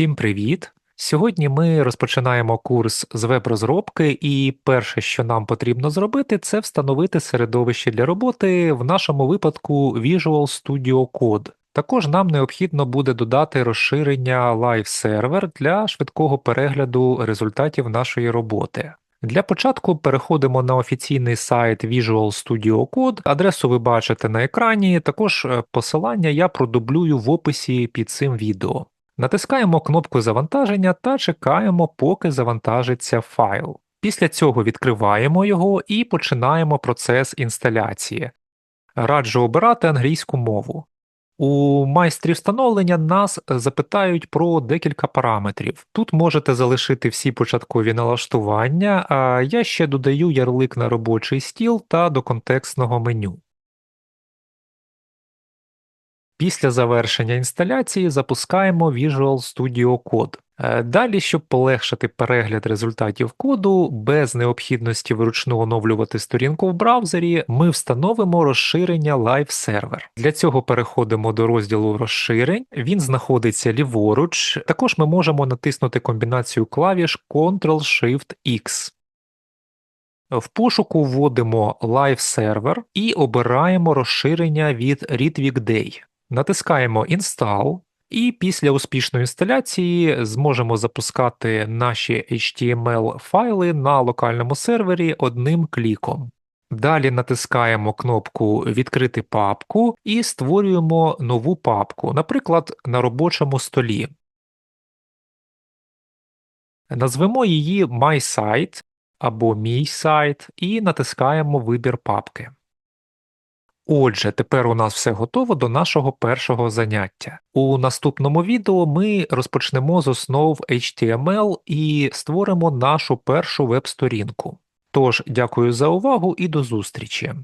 Всім привіт! Сьогодні ми розпочинаємо курс з веб-розробки, і перше, що нам потрібно зробити, це встановити середовище для роботи, в нашому випадку Visual Studio Code. Також нам необхідно буде додати розширення Live Server для швидкого перегляду результатів нашої роботи. Для початку переходимо на офіційний сайт Visual Studio Code. Адресу ви бачите на екрані. Також е, посилання я продублюю в описі під цим відео. Натискаємо кнопку завантаження та чекаємо, поки завантажиться файл. Після цього відкриваємо його і починаємо процес інсталяції. Раджу обирати англійську мову. У майстрі встановлення нас запитають про декілька параметрів. Тут можете залишити всі початкові налаштування, а я ще додаю ярлик на робочий стіл та до контекстного меню. Після завершення інсталяції запускаємо Visual Studio Code. Е, Далі, щоб полегшити перегляд результатів коду без необхідності вручну оновлювати сторінку в браузері, ми встановимо розширення Live Server. Для цього переходимо до розділу розширень, він знаходиться ліворуч. Також ми можемо натиснути комбінацію клавіш Ctrl-Shift-X. В пошуку вводимо Live Server і обираємо розширення від ReadWeekDay. Натискаємо Install, і після успішної інсталяції зможемо запускати наші HTML файли на локальному сервері одним кліком. Далі натискаємо кнопку Відкрити папку і створюємо нову папку, наприклад, на робочому столі. Назвемо її My або Мій сайт і натискаємо Вибір папки. Отже, тепер у нас все готово до нашого першого заняття. У наступному відео ми розпочнемо з основ HTML і створимо нашу першу веб-сторінку. Тож, дякую за увагу і до зустрічі!